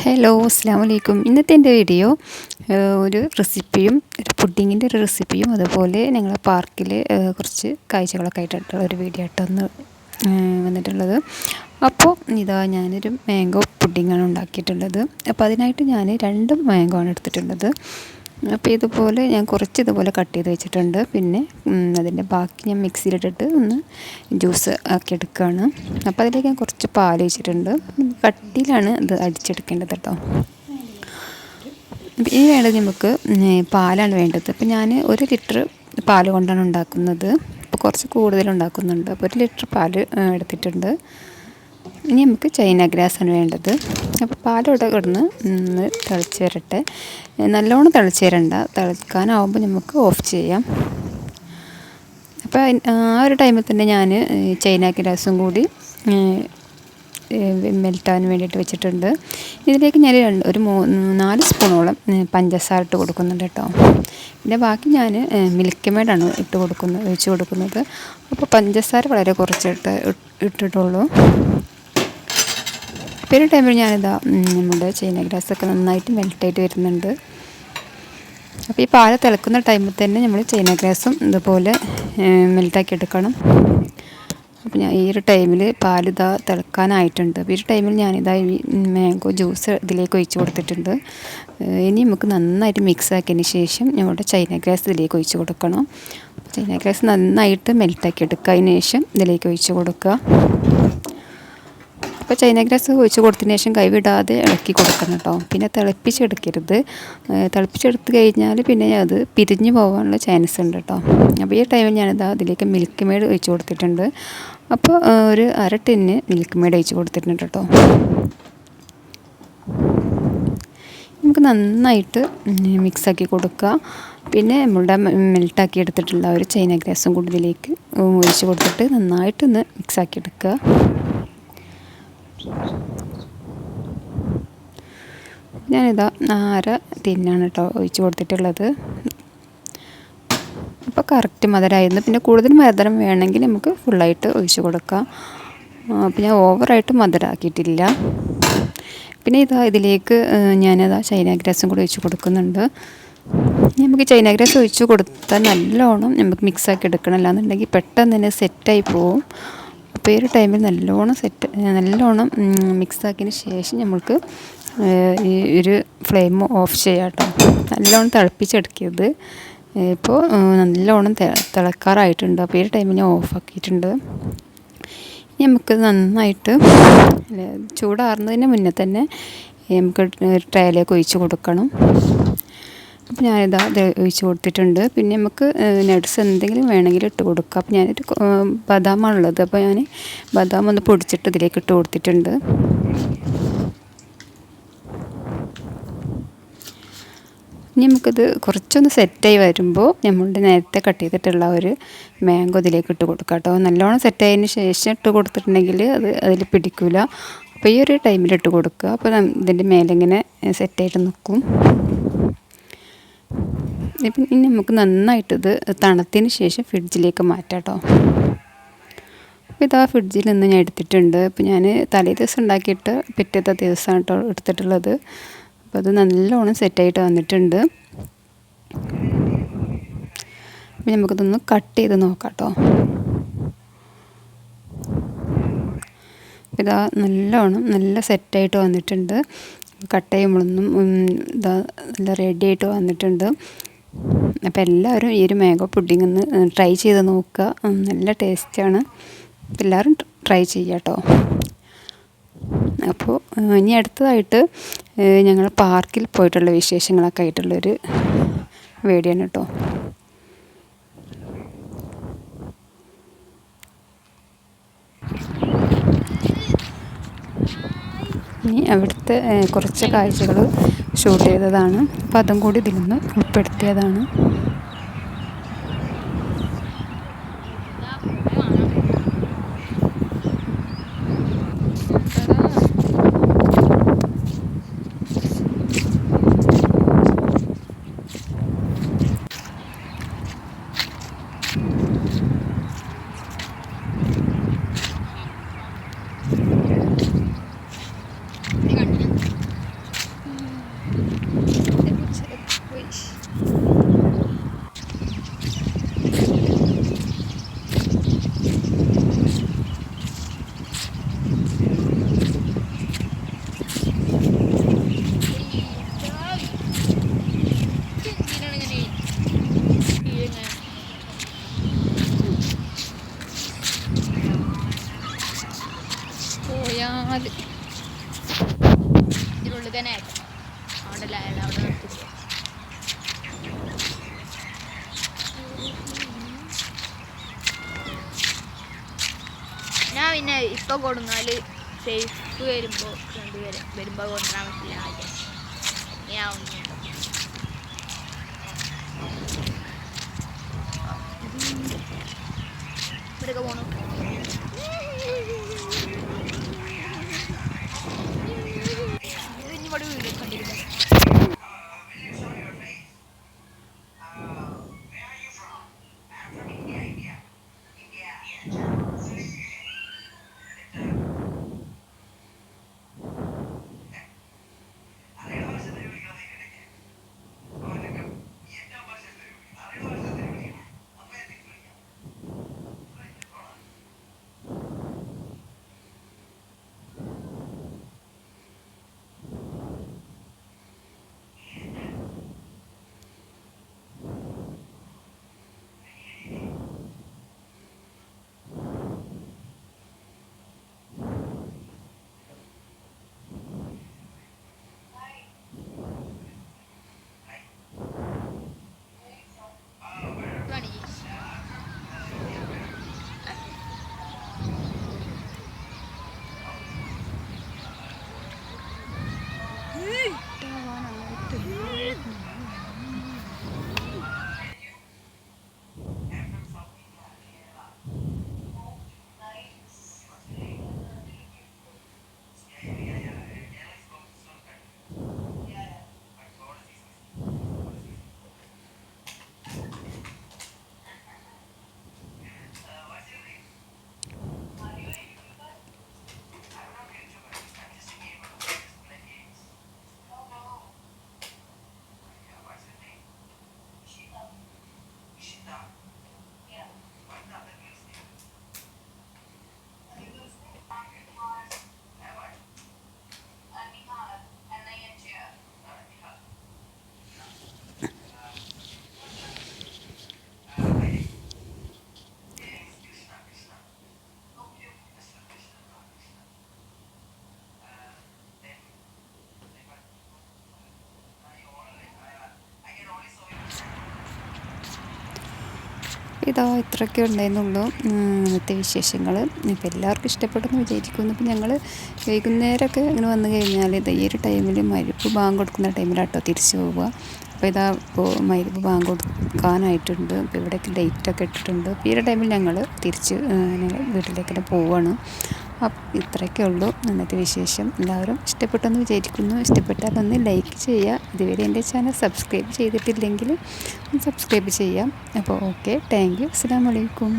Hello അസ്സാം വലൈക്കും ഇന്നത്തെ എന്റെ വീഡിയോ ഒരു റെസിപ്പിയും ഒരു പുഡിങ്ങിന്റെ ഒരു റെസിപ്പിയും അതുപോലെ ഞങ്ങളെ പാർക്കിൽ കുറച്ച് കാഴ്ചകളൊക്കെ ആയിട്ടുള്ള ഒരു വീഡിയോ ആയിട്ടൊന്ന് വന്നിട്ടുള്ളത്. അപ്പോൾ ഇതാ ഞാനൊരു മാംഗോ പുഡിങ്ങാണ് ഉണ്ടാക്കിയിട്ടുള്ളത്. അപ്പോൾ അതിനായിട്ട് ഞാൻ രണ്ട് മാംഗോ ആണ് എടുത്തിട്ടുള്ളത്. അപ്പോൾ ഇതുപോലെ ഞാൻ കുറച്ച് ഇതുപോലെ കട്ട് ചെയ്ത് വെച്ചിട്ടുണ്ട്. പിന്നെ അതിന്റെ ബാക്കി ഞാൻ മിക്സിയിലിട്ടിട്ട് ഒന്ന് ജ്യൂസ് ആക്കി എടുക്കുകയാണ് അപ്പോൾ അതിലേക്ക് ഞാൻ കുറച്ച് പാൽ വെച്ചിട്ടുണ്ട് കട്ടിയിലാണ് ഇത് അടിച്ചെടുക്കേണ്ടത് കേട്ടോ ഇനി വേണ്ടത് നമുക്ക് പാലാണ് വേണ്ടത്. അപ്പോൾ ഞാൻ ഒരു ലിറ്റർ പാൽ കൊണ്ടാണ് ഉണ്ടാക്കുന്നത്. അപ്പോൾ കുറച്ച് കൂടുതൽ ഉണ്ടാക്കുന്നുണ്ട്. അപ്പോൾ ഒരു ലിറ്റർ പാൽ എടുത്തിട്ടുണ്ട്. ഇനി നമുക്ക് ചൈന ഗ്രാസാണ് വേണ്ടത്. അപ്പോൾ പാലോടെ കിടന്ന് തിളച്ച് വരട്ടെ നല്ലോണം തിളച്ച് വരണ്ട തിളക്കാനാവുമ്പോൾ നമുക്ക് ഓഫ് ചെയ്യാം. അപ്പോൾ ആ ഒരു ടൈമിൽ തന്നെ ഞാൻ ചൈന ഗ്രാസും കൂടി മെൽറ്റാൻ വേണ്ടിയിട്ട് വെച്ചിട്ടുണ്ട്. ഇതിലേക്ക് ഞാൻ രണ്ട് ഒരു മൂന്ന് നാല് സ്പൂണോളം പഞ്ചസാര ഇട്ട് കൊടുക്കുന്നുണ്ട് കേട്ടോ. പിന്നെ ബാക്കി ഞാൻ മിൽക്ക് മേഡാണ് ഇട്ട് കൊടുക്കുന്നത് ഒഴിച്ച് കൊടുക്കുന്നത്. അപ്പോൾ പഞ്ചസാര വളരെ കുറച്ചിട്ട് ഇട്ടിട്ടുള്ളൂ. ഇപ്പോൾ ഒരു ടൈമിൽ ഞാനിതാ നമ്മുടെ ചൈന ഗ്രാസൊക്കെ നന്നായിട്ട് മെൽട്ടായിട്ട് വരുന്നുണ്ട്. അപ്പോൾ ഈ പാൽ തിളക്കുന്ന ടൈമിൽ തന്നെ നമ്മൾ ചൈന ഗ്രാസും ഇതുപോലെ മെൽട്ടാക്കി എടുക്കണം. അപ്പോൾ ഞാൻ ഈ ഒരു ടൈമിൽ പാലിതാ തിളക്കാനായിട്ടുണ്ട്. അപ്പോൾ ഈ ഒരു ടൈമിൽ ഞാനിതാ ഈ മാംഗോ ജ്യൂസ് ഇതിലേക്ക് ഒഴിച്ച് കൊടുത്തിട്ടുണ്ട്. ഇനി നമുക്ക് നന്നായിട്ട് മിക്സ് ആക്കിയതിന് ശേഷം നമ്മുടെ ചൈന ഗ്രാസ് ഇതിലേക്ക് ഒഴിച്ച് കൊടുക്കണം. ചൈന ഗ്രാസ് നന്നായിട്ട് മെൽട്ടാക്കി എടുക്കുക അതിന് ശേഷം ഇതിലേക്ക് ഒഴിച്ച് കൊടുക്കുക. അപ്പോൾ ചൈന ഗ്രാസ് ഒഴിച്ച് കൊടുത്തതിന് ശേഷം കൈവിടാതെ ഇളക്കി കൊടുക്കണം കേട്ടോ. പിന്നെ തിളപ്പിച്ചെടുക്കരുത്. തിളപ്പിച്ചെടുത്ത് കഴിഞ്ഞാൽ പിന്നെ അത് പിരിഞ്ഞു പോകാനുള്ള ചാൻസ് ഉണ്ട് കേട്ടോ. അപ്പോൾ ഈ ടൈമിൽ ഞാനിത് അതിലേക്ക് മിൽക്ക് മെയ്ഡ് ഒഴിച്ച് കൊടുത്തിട്ടുണ്ട്. അപ്പോൾ ഒരു അര ടിന്ന് മിൽക്ക് മെയ്ഡ് ഒഴിച്ച് കൊടുത്തിട്ടുണ്ട് കേട്ടോ. നമുക്ക് നന്നായിട്ട് മിക്സാക്കി കൊടുക്കുക. പിന്നെ നമ്മളുടെ മെൽട്ടാക്കി എടുത്തിട്ടുള്ള ഒരു ചൈന ഗ്രാസും കൂടുതലേക്ക് ഒഴിച്ച് കൊടുത്തിട്ട് നന്നായിട്ടൊന്ന് മിക്സാക്കി എടുക്കുക. ഞാനിതാ നാര തിന്നാണ് കേട്ടോ ഒഴിച്ച് കൊടുത്തിട്ടുള്ളത്. അപ്പോൾ കറക്റ്റ് മധുരമായിരുന്നു പിന്നെ കൂടുതൽ മധുരം വേണമെങ്കിൽ നമുക്ക് ഫുള്ളായിട്ട് ഒഴിച്ച് കൊടുക്കാം. അപ്പോൾ ഞാൻ ഓവറായിട്ട് മധുരമാക്കിയിട്ടില്ല പിന്നെ ഇതാ ഇതിലേക്ക് ഞാനതാ ചൈന ഗ്രാസും കൂടി ഒഴിച്ച് കൊടുക്കുന്നുണ്ട്. നമുക്ക് ചൈന ഗ്രാസ് ഒഴിച്ച് കൊടുത്താൽ നല്ലോണം നമുക്ക് മിക്സാക്കി എടുക്കണം അല്ലാന്നുണ്ടെങ്കിൽ പെട്ടെന്ന് തന്നെ സെറ്റായി പോവും. അപ്പോൾ ഈ ഒരു ടൈമിൽ നല്ലോണം സെറ്റ് നല്ലോണം മിക്സാക്കിയതിന് ശേഷം നമ്മൾക്ക് ഈ ഒരു ഫ്ലെയിം ഓഫ് ചെയ്യാം കേട്ടോ നല്ലോണം തിളപ്പിച്ചെടുക്കരുത്. ഇപ്പോൾ നല്ലോണം തിളക്കാറായിട്ടുണ്ട്. അപ്പോൾ ഈ ടൈമിൽ ഞാൻ ഓഫാക്കിയിട്ടുണ്ട് ഇനി നമുക്ക് നന്നായിട്ട് ചൂടാറുന്നതിന് മുന്നേ തന്നെ നമുക്ക് ട്രയലേക്ക് ഒഴിച്ച് കൊടുക്കണം. അപ്പോൾ ഞാനിതാ ഒഴിച്ച് കൊടുത്തിട്ടുണ്ട്. പിന്നെ നമുക്ക് നട്ട്സ് എന്തെങ്കിലും വേണമെങ്കിൽ ഇട്ട് കൊടുക്കാം. അപ്പം ഞാനൊരു ബദാമാണുള്ളത്. അപ്പോൾ ഞാൻ ബദാം ഒന്ന് പൊടിച്ചിട്ട് ഇതിലേക്ക് ഇട്ട് കൊടുത്തിട്ടുണ്ട്. ഇനി നമുക്കിത് കുറച്ചൊന്ന് സെറ്റായി വരുമ്പോൾ നമ്മളുടെ നേരത്തെ കട്ട് ചെയ്തിട്ടുള്ള ഒരു മാംഗോ ഇതിലേക്ക് ഇട്ട് കൊടുക്കാം കേട്ടോ. നല്ലോണം സെറ്റായതിന് ശേഷം ഇട്ട് കൊടുത്തിട്ടുണ്ടെങ്കിൽ അത് അതിൽ പിടിക്കില്ല. അപ്പോൾ ഈ ഒരു ടൈമിൽ ഇട്ട് കൊടുക്കുക. അപ്പോൾ ഇതിന്റെ മേലിങ്ങനെ സെറ്റായിട്ട് നിൽക്കും. ഇപ്പം ഇനി നമുക്ക് നന്നായിട്ടിത് തണുത്തതിന് ശേഷം ഫ്രിഡ്ജിലേക്ക് മാറ്റാം കേട്ടോ. അപ്പോൾ ഇതാ ഫ്രിഡ്ജിൽ നിന്ന് ഞാൻ എടുത്തിട്ടുണ്ട്. അപ്പോൾ ഞാൻ തലേ ദിവസം ഉണ്ടാക്കിയിട്ട് പിറ്റത്തെ ദിവസമാണ് കേട്ടോ എടുത്തിട്ടുള്ളത്. അപ്പോൾ അത് നല്ലോണം സെറ്റായിട്ട് വന്നിട്ടുണ്ട്. അപ്പം നമുക്കിതൊന്ന് കട്ട് ചെയ്ത് നോക്കാം കേട്ടോ. ഇതാ നല്ലോണം നല്ല സെറ്റായിട്ട് വന്നിട്ടുണ്ട്. കട്ട് ചെയ്യുമ്പോഴൊന്നും ഇതാ നല്ല റെഡി ആയിട്ട് വന്നിട്ടുണ്ട്. അപ്പോൾ എല്ലാവരും ഈ ഒരു മാംഗോ പുഡിംഗ് ഒന്ന് ട്രൈ ചെയ്ത് നോക്കുക. നല്ല ടേസ്റ്റാണ്. എല്ലാവരും ട്രൈ ചെയ്യുക കേട്ടോ. അപ്പോൾ ഇനി അടുത്തതായിട്ട് ഞങ്ങൾ പാർക്കിൽ പോയിട്ടുള്ള വിശേഷങ്ങളൊക്കെ ആയിട്ടുള്ളൊരു വീഡിയോ ആണ് കേട്ടോ. ഇനി അവിടുത്തെ കുറച്ച് കാഴ്ചകൾ ഷൂട്ട് ചെയ്തതാണ്. അപ്പം അതും കൂടി ഇതിലൊന്ന് ഉൾപ്പെടുത്തിയതാണ്. ആയിട്ട് അവിടെ അവിടെ ഞാൻ പിന്നെ ഇപ്പൊ കൊടുങ്ങാൽ സേഫ് വരുമ്പോ രണ്ടുപേരും വരുമ്പോ കൊണ്ടുവരാൻ പറ്റില്ല ആദ്യം ഞാൻ. ഇതാ ഇത്രയൊക്കെ ഉണ്ടായിരുന്നുള്ളൂ ഇന്നത്തെ വിശേഷങ്ങൾ ഇപ്പോൾ എല്ലാവർക്കും ഇഷ്ടപ്പെട്ടെന്ന് വിചാരിക്കുന്നു. ഇപ്പം ഞങ്ങൾ വൈകുന്നേരമൊക്കെ ഇങ്ങനെ വന്നു കഴിഞ്ഞാൽ ഇത് ഈ ഒരു ടൈമിൽ മരുപ്പ് ബാങ്ക് കൊടുക്കുന്ന ടൈമിലാട്ടോ തിരിച്ചു പോവുക. അപ്പോൾ ഇതാ ഇപ്പോൾ മരുപ്പ് ബാങ്ക് കൊടുക്കാനായിട്ടുണ്ട്. അപ്പോൾ ഇവിടെയൊക്കെ ലൈറ്റൊക്കെ ഇട്ടിട്ടുണ്ട്. അപ്പോൾ ഈ ഒരു ടൈമിൽ ഞങ്ങൾ തിരിച്ച് ഞങ്ങൾ വീട്ടിലേക്ക് തന്നെ പോവുകയാണ് അപ്പം ഇത്രയൊക്കെ ഉള്ളൂ. ഇന്നത്തെ വിശേഷം എല്ലാവരും ഇഷ്ടപ്പെട്ടെന്ന് വിചാരിക്കുന്നു. ഇഷ്ടപ്പെട്ടാൽ ഒന്ന് ലൈക്ക് ചെയ്യുക. ഇതുവരെ എന്റെ ചാനൽ സബ്സ്ക്രൈബ് ചെയ്തിട്ടില്ലെങ്കിൽ സബ്സ്ക്രൈബ് ചെയ്യാം അപ്പോൾ ഓക്കെ. Thank you. അസ്സാം വലൈക്കും